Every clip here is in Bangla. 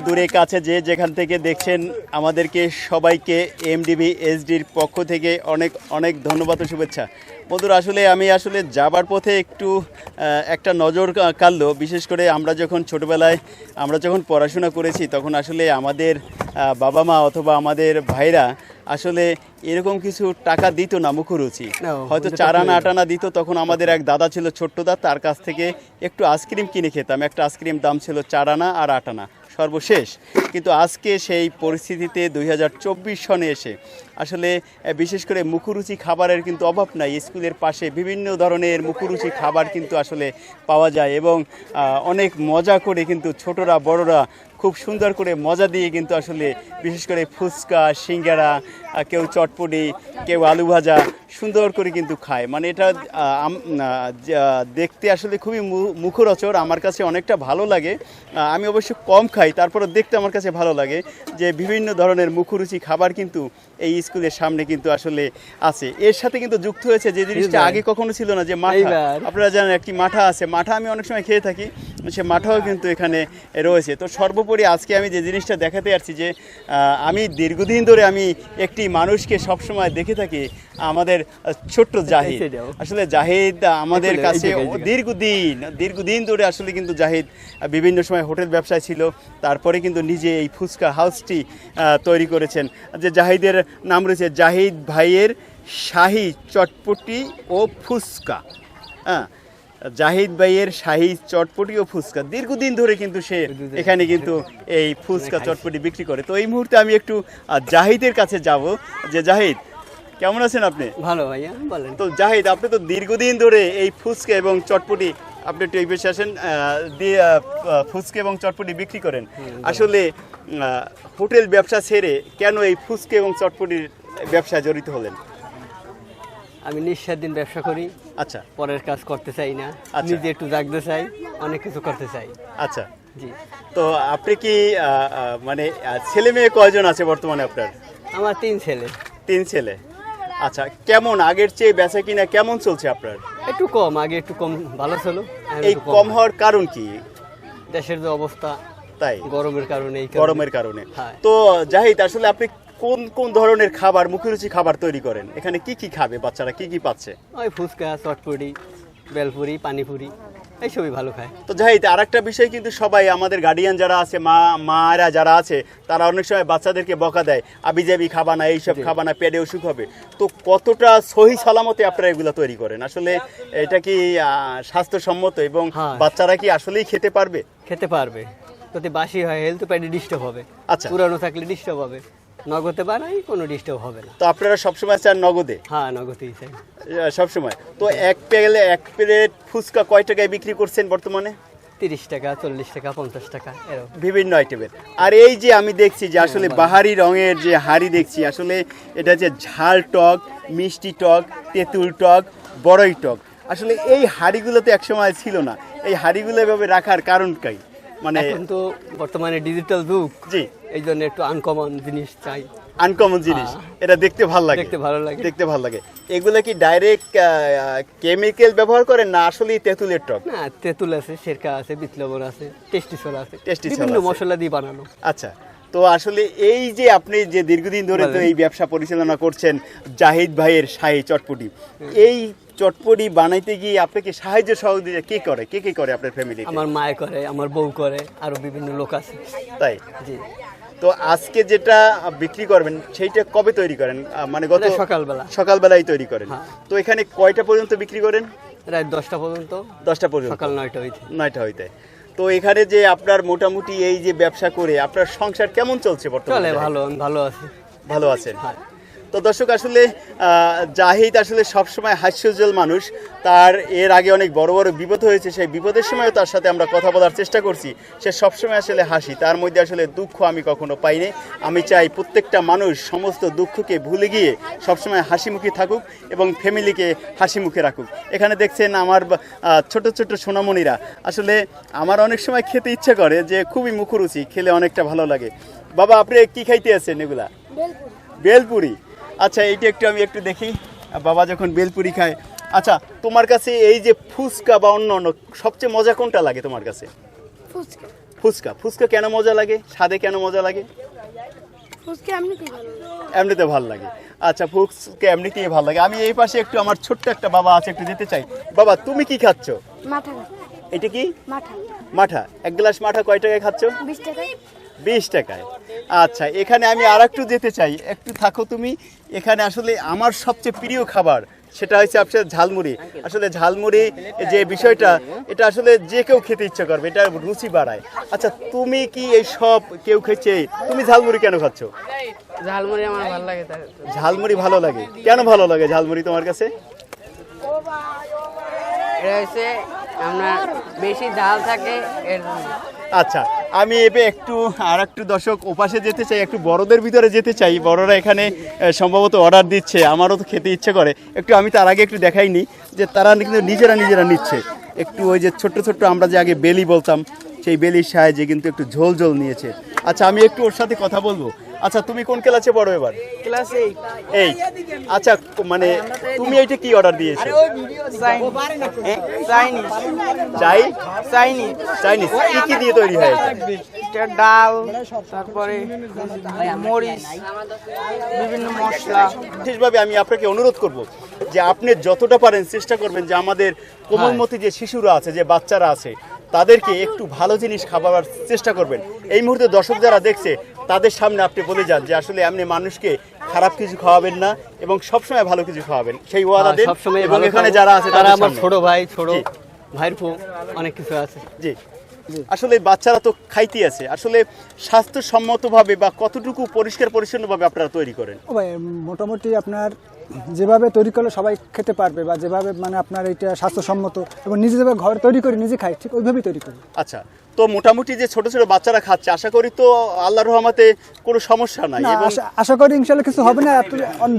দূরে কাছে যে যেখান থেকে দেখছেন আমাদেরকে সবাইকে এমডিবি এসডির পক্ষ থেকে অনেক অনেক ধন্যবাদ ও শুভেচ্ছা। বন্ধুরা আসলে আমি আসলে যাবার পথে একটু একটা নজর কাড়লো। বিশেষ করে আমরা যখন ছোটবেলায় আমরা যখন পড়াশোনা করেছি তখন আসলে আমাদের বাবা মা অথবা আমাদের ভাইরা আসলে এরকম কিছু টাকা দিত না মুখরুচি। হয়তো ওটা চার আনা আট আনা দিত তখন আমাদের এক দাদা ছিল ছোট্ট দা তার কাছ থেকে একটু আইসক্রিম কিনে খেতাম। একটা আইসক্রিম দাম ছিল চার আনা আর আট আনা সর্বশেষ। কিন্তু আজকে সেই পরিস্থিতিতে দুই হাজার চব্বিশ সনে এসে, আসলে বিশেষ করে মুখরুচি খাবারের কিন্তু অভাব নাই। স্কুলের পাশে বিভিন্ন ধরনের মুখরুচি খাবার কিন্তু আসলে পাওয়া যায় এবং অনেক মজা করে কিন্তু ছোটরা, বড়রা খুব সুন্দর করে মজা দিয়ে কিন্তু আসলে বিশেষ করে ফুচকা সিঙ্গারা কেউ চটপটি কেউ আলু ভাজা সুন্দর করে কিন্তু খায়। মানে এটা দেখতে আসলে খুবই মুখরচর আমার কাছে অনেকটা ভালো লাগে। আমি অবশ্য কম খাই তারপরে দেখতে আমার কাছে ভালো লাগে যে বিভিন্ন ধরনের মুখরুচি খাবার কিন্তু এই স্কুলের সামনে কিন্তু আসলে আছে। এর সাথে কিন্তু যুক্ত হয়েছে যে জিনিসটা আগে কখনো ছিল না যে মাঠা। আপনারা জানেন একটি মাঠা আছে মাঠা আমি অনেক সময় খেয়ে থাকি। সে মাঠাও কিন্তু এখানে রয়েছে তো সর্বোপরি আজকে আমি যে জিনিসটা দেখাতে আসছি যে আমি দীর্ঘদিন ধরে আমি একটি মানুষকে সবসময় দেখে থাকি আমাদের ছোট্ট জাহিদ। আসলে জাহিদ আমাদের কাছে। দীর্ঘদিন দীর্ঘদিন ধরে আসলে কিন্তু জাহিদ বিভিন্ন সময় হোটেল ব্যবসায় ছিল তারপরে কিন্তু নিজে এই ফুচকা হাউসটি তৈরি করেছেন যে জাহিদের নাম রয়েছে জাহিদ ভাইয়ের শাহি চটপটি ও ফুচকা হ্যাঁ জাহিদ ভাইয়ের শাহী চটপটি ও ফুচকা। দীর্ঘদিন ধরে কিন্তু সে এখানে কিন্তু এই ফুচকা চটপটি বিক্রি করে। তো এই মুহূর্তে আমি একটু জাহিদের কাছে যাব যে জাহিদ কেমন আছেন আপনি? ভালো ভাইয়া বলেন। তো জাহিদ আপনি তো দীর্ঘদিন ধরে এই ফুচকা এবং চটপটি আপনি একটু এই বেশি আসেন দিয়ে ফুচকা এবং চটপটি বিক্রি করেন। আসলে হোটেল ব্যবসা ছেড়ে কেন এই ফুচকা এবং চটপটির ব্যবসায় জড়িত হলেন? আমি নিঃস্বাধীন ব্যবসা করি। আচ্ছা। পরের কাজ করতে চাই না। আচ্ছা। নিজে একটু জাগতে চাই অনেক কিছু করতে চাই। আচ্ছা। জি। তো আপনি কি মানে ছেলে মেয়ে কয়জন আছে বর্তমানে আপনার? আমার তিন ছেলে। তিন ছেলে। আচ্ছা কেমন? আগের চেয়ে বেচা কিনা কেমন চলছে আপনার? একটু কম আগে একটু কম ভালো ছিল এই কম। হওয়ার কারণ কি? দেশের যে অবস্থা তাই? গরমের কারণে গরমের কারণে। হ্যাঁ। তো জাহিদ আসলে আপনি কোন কোন ধরনের খাবার মুখরুচি খাবার তৈরি করেন? এখানে কি কি খাবে বাচ্চারা? কি কি পাচ্ছে? ওই ফুচকা চটপুরি বেলপুরি পানিপুরি এইসবই ভালো খায়। তো জাহিদ আর একটা বিষয় কিন্তু সবাই আমাদের গার্ডিয়ান যারা আছে মা মারা যারা আছে তারা অনেক সময় বাচ্চাদেরকে বকা দেয় আবি যাবি খাবা না এইসব। খাবা না পেটে অসুখ হবে। তো কতটা সহি সালামতে আপনারা এগুলো তৈরি করেন? আসলে এটা কি স্বাস্থ্যসম্মত এবং হ্যাঁ। বাচ্চারা কি আসলেই খেতে পারবে? খেতে পারবে। যদি বাসি হয় হেলথ প্যাডে ডিস্টার্ব হবে। আচ্ছা। পুরানো থাকলে ডিস্টার্ব হবে। নগদে বানাই কোনো ডিস্টার্ব হবে না। তো আপনারা সবসময় চান নগদে? হ্যাঁ নগদেই চাই। সবসময়। তো এক পেলে এক প্লেট ফুচকা কয় টাকায় বিক্রি করছেন বর্তমানে? তিরিশ টাকা চল্লিশ টাকা পঞ্চাশ টাকা এরকম। বিভিন্ন আইটেমের আর এই যে আমি দেখছি যে আসলে বাহারি রঙের যে হাড়ি দেখছি আসলে এটা যে ঝাল টক মিষ্টি টক তেঁতুল টক বড়ই টক। আসলে এই হাড়িগুলো তো একসময় ছিল না। এই হাড়িগুলো এভাবে রাখার কারণ কি মানে এখন তো বর্তমানে ডিজিটাল যুগ। জি। এই জন্য একটু আনকমন জিনিস চাই। আনকমন জিনিস। এটা দেখতে ভালো লাগে। দেখতে ভালো লাগে। দেখতে ভালো লাগে। এগুলো কি ডাইরেক্ট কেমিক্যাল ব্যবহার করেন না আসলে তেঁতুলের টক? না তেঁতুল আছে সেরকা আছে বিপ্লবন আছে টেস্টি সোল আছে। টেস্টি বিভিন্ন মশলা দিয়ে বানানো। আচ্ছা তো আসলে এই যে আপনি যে দীর্ঘদিন ধরে তো এই ব্যবসা পরিচালনা করছেন জাহিদ ভাইয়ের শাহী চটপটি এই চটপটি বানাইতে গিয়ে আপনাকে সাহায্য সহযোগিতা কে করে? কে কে করে আপনার ফ্যামিলি আমার মায় করে আমার বউ করে আরও বিভিন্ন লোক আছে। তাই? জি। তো আজকে যেটা বিক্রি করবেন সেইটা কবে তৈরি করেন? মানে গত সকালবেলা। সকালবেলাই তৈরি করেন। হ্যাঁ। তো এখানে কয়টা পর্যন্ত বিক্রি করেন? রাত দশটা পর্যন্ত। দশটা পর্যন্ত। সকাল নয়টা হইতে। নয়টা হইতে। তো এখানে যে আপনার মোটামুটি এই যে ব্যবসা করে আপনার সংসার কেমন চলছে বর্তমানে? ভালো ভালো আছে। ভালো আছেন হ্যাঁ। তো দর্শক আসলে জাহিদ আসলে সবসময় হাস্যোজ্জ্বল মানুষ। তার এর আগে অনেক বড় বড় বিপদ হয়েছে সেই বিপদের সময়ও তার সাথে আমরা কথা বলার চেষ্টা করছি। সে সবসময় আসলে হাসি তার মধ্যে আসলে দুঃখ আমি কখনো পাইনি। আমি চাই প্রত্যেকটা মানুষ সমস্ত দুঃখকে ভুলে গিয়ে সবসময় হাসি মুখে থাকুক এবং ফ্যামিলিকে হাসি মুখে রাখুক। এখানে দেখছেন আমার ছোট ছোট সোনামণিরা। আসলে আমার অনেক সময় খেতে ইচ্ছে করে যে খুবই মুখরুচি খেলে অনেকটা ভালো লাগে। বাবা আপনি কি খাইতে আছেন এগুলা? বেলপুরি। আচ্ছা এইটা একটু আমি একটু দেখি। বাবা যখন বেলপুরি খায়। আচ্ছা তোমার কাছে এই যে ফুচকা বা অন্য অন্য সবচেয়ে মজা কোনটা লাগে তোমার কাছে? ফুচকা। ফুচকা। ফুচকা কেন মজা লাগে? স্বাদে কেন মজা লাগে? ফুচকা এমনিতেই ভালো এমনিতে ভালো লাগে। আচ্ছা ফুচকা এমনিতেই ভালো লাগে। আমি এই পাশে একটু আমার ছোট্ট একটা বাবা আছে একটু যেতে চাই। বাবা তুমি কি খাচ্ছ? মাথা এটা কি? মাথা মাঠা। এক গ্লাস মাঠা কয় টাকায় খাচ্ছ? বিশ টাকায়। বিশ টাকায়। আচ্ছা এখানে আমি আর একটু যেতে চাই। একটু থাকো তুমি। এখানে আসলে আমার সবচেয়ে প্রিয় খাবার সেটা হচ্ছে আপনার ঝালমুড়ি। আসলে ঝালমুড়ি যে বিষয়টা এটা আসলে যে কেউ খেতে ইচ্ছা করবে এটা রুচি বাড়ায়। আচ্ছা তুমি কি এই সব কেউ খেয়েছে? তুমি ঝালমুড়ি কেন খাচ্ছ? ঝালমুড়ি আমার ভালো লাগে ঝালমুড়ি ভালো লাগে। কেন ভালো লাগে ঝালমুড়ি তোমার কাছে? বেশি ঝাল থাকে আচ্ছা আমি এবে একটু আর একটু দর্শক ওপাশে যেতে চাই, একটু বড়দের ভিতরে যেতে চাই। বড়রা এখানে সম্ভবত অর্ডার দিচ্ছে, আমারও তো খেতে ইচ্ছে করে। একটু আমি তার আগে একটু দেখাইনি যে তারা কিন্তু নিজেরা নিজেরা নিচ্ছে। একটু ওই যে ছোট্ট ছোট্ট আমরা যে আগে বেলি বলতাম, সেই বেলির সাহায্যে কিন্তু একটু ঝোল ঝোল নিয়েছে। আচ্ছা আমি একটু ওর সাথে কথা বলব। আচ্ছা তুমি কোন ক্লাসে পড়ো এবার? ক্লাস এইট এই আচ্ছা মানে তুমি এইটা কি অর্ডার দিয়েছ? চাইনিজ চাই চাইনিজ চাইনিজ কি কি দিয়ে তৈরি হয়? এটা? এটা ডাল তারপরে মরিচ বিভিন্ন মশলা। বিশেষভাবে আমি আপনাকে অনুরোধ করব যে আপনি যতটা পারেন চেষ্টা করবেন যে আমাদের কোমলমতি যে শিশুরা আছে যে বাচ্চারা আছে তাদেরকে একটু ভালো জিনিস খাবার চেষ্টা করবেন। এই মুহূর্তে দর্শক যারা দেখছে তাদের সামনে আপনি বলে যান যে আসলে আপনি মানুষকে খারাপ কিছু খাওয়াবেন না এবং সবসময় ভালো কিছু খাওয়াবেন। সেই ওয়াদা দেন সবসময় এবং এখানে যারা আছে তারা আমার ছোট ভাই ছোট ভাইয়ের অনেক কিছু আছে। জি। আসলে বাচ্চারা তো খাইতে আছে। আসলে স্বাস্থ্যসম্মতভাবে বা কতটুকু পরিষ্কার পরিচ্ছন্নভাবে আপনারা তৈরি করেন? মোটামুটি আপনার যেভাবে তৈরি করলে সবাই খেতে পারবে বা যেভাবে মানে আপনার এটা স্বাস্থ্যসম্মত এবং নিজে যেভাবে ঘর তৈরি করে নিজে খাই ঠিক ওইভাবেই তৈরি করি। আচ্ছা তো মোটামুটি যে ছোট ছোট বাচ্চারা খাচ্ছে আশা করি তো আল্লাহর রহমাতে কোনো সমস্যা নাই এবং আশা- করি ইনশাল্লাহ কিছু হবে না।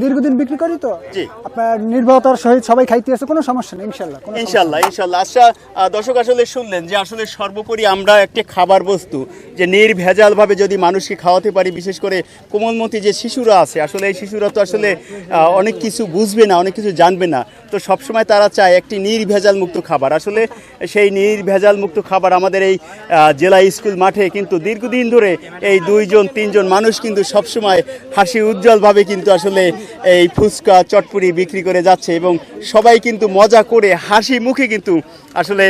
দীর্ঘদিন বিক্রি করি তো? জি। আপনার নির্ভরতার সহিত সবাই খাইতে আছে কোনো সমস্যা নেই ইনশাল্লাহ ইনশাল্লাহ ইনশাল্লাহ আচ্ছা দর্শক আসলে শুনলেন যে আসলে সর্বোপরি আমরা একটি খাবার বস্তু যে নির্ভেজালভাবে যদি মানুষকে খাওয়াতে পারি বিশেষ করে কোমলমতি যে শিশুরা আছে আসলে এই শিশুরা তো আসলে অনেক কিছু বুঝবে না অনেক কিছু জানবে না। তো সবসময় তারা চায় একটি নির্ভেজাল মুক্ত খাবার। আসলে সেই নির্ভেজাল মুক্ত খাবার আমাদের এই জেলা স্কুল মাঠে কিন্তু দীর্ঘদিন ধরে এই দুইজন, তিনজন মানুষ কিন্তু সবসময় হাসি উজ্জ্বলভাবে কিন্তু আসলে এই ফুচকা চটপুরি বিক্রি করে যাচ্ছে এবং সবাই কিন্তু মজা করে হাসি মুখে কিন্তু আসলে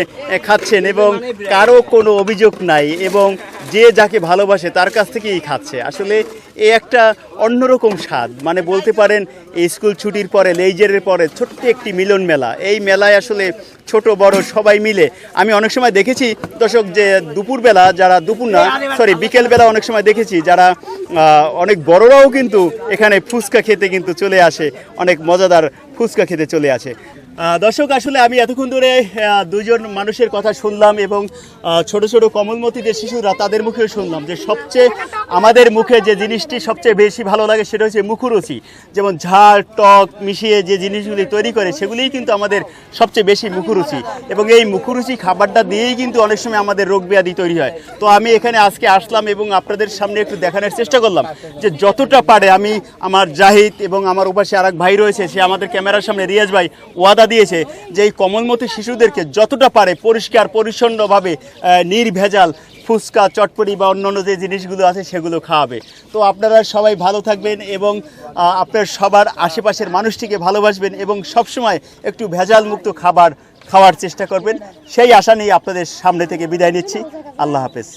খাচ্ছেন এবং কারও কোনো অভিযোগ নাই এবং যে যাকে ভালোবাসে তার কাছ থেকেই খাচ্ছে। আসলে এ একটা অন্যরকম স্বাদ। মানে বলতে পারেন, এই স্কুল ছুটির পরে, লেইজারের পরে ছোট্ট একটি মিলন মেলা। এই মেলায় আসলে ছোট, বড় সবাই মিলে। আমি অনেক সময় দেখেছি, দর্শক, যে দুপুরবেলা যারা দুপুর না সরি বিকেলবেলা অনেক সময় দেখেছি, যারা অনেক বড়রাও কিন্তু এখানে ফুচকা খেতে কিন্তু চলে আসে। অনেক মজাদার ফুচকা খেতে চলে আসে। দর্শক, আসলে আমি এতক্ষণ ধরে দুজন মানুষের কথা শুনলাম এবং ছোট ছোট কমলমতি যে শিশুরা, তাদের মুখেও শুনলাম যে সবচেয়ে আমাদের মুখে যে জিনিসটি সবচেয়ে বেশি ভালো লাগে সেটা হচ্ছে মুখরুচি। যেমন ঝাল, টক মিশিয়ে যে জিনিসগুলি তৈরি করে, সেগুলিই কিন্তু আমাদের সবচেয়ে বেশি মুখরুচি। এবং এই মুখরুচি খাবারটা দিয়েই কিন্তু অনেক সময় আমাদের রোগ ব্যাধি তৈরি হয়। তো আমি এখানে আজকে আসলাম এবং আপনাদের সামনে একটু দেখানোর চেষ্টা করলাম যে যতটা পারে আমি আমার জাহিদ এবং আমার উপাসে আর ভাই রয়েছে, সে আমাদের ক্যামেরার সামনে রিয়াজ ভাই, ওয়াদা দিয়েছে যে এই কমলমতি শিশুদেরকে যতটা পারে পরিষ্কার, পরিচ্ছন্নভাবে নির্ভেজাল ফুচকা, চটপটি বা অন্যান্য যে জিনিসগুলো আছে সেগুলো খাওয়াবে। তো আপনারা সবাই ভালো থাকবেন এবং আপনার সবার আশেপাশের মানুষটিকে ভালোবাসবেন এবং সবসময় একটু ভেজাল মুক্ত খাবার খাওয়ার চেষ্টা করবেন। সেই আশা নিয়ে আপনাদের সামনে থেকে বিদায় নিচ্ছি। আল্লাহ হাফেজ।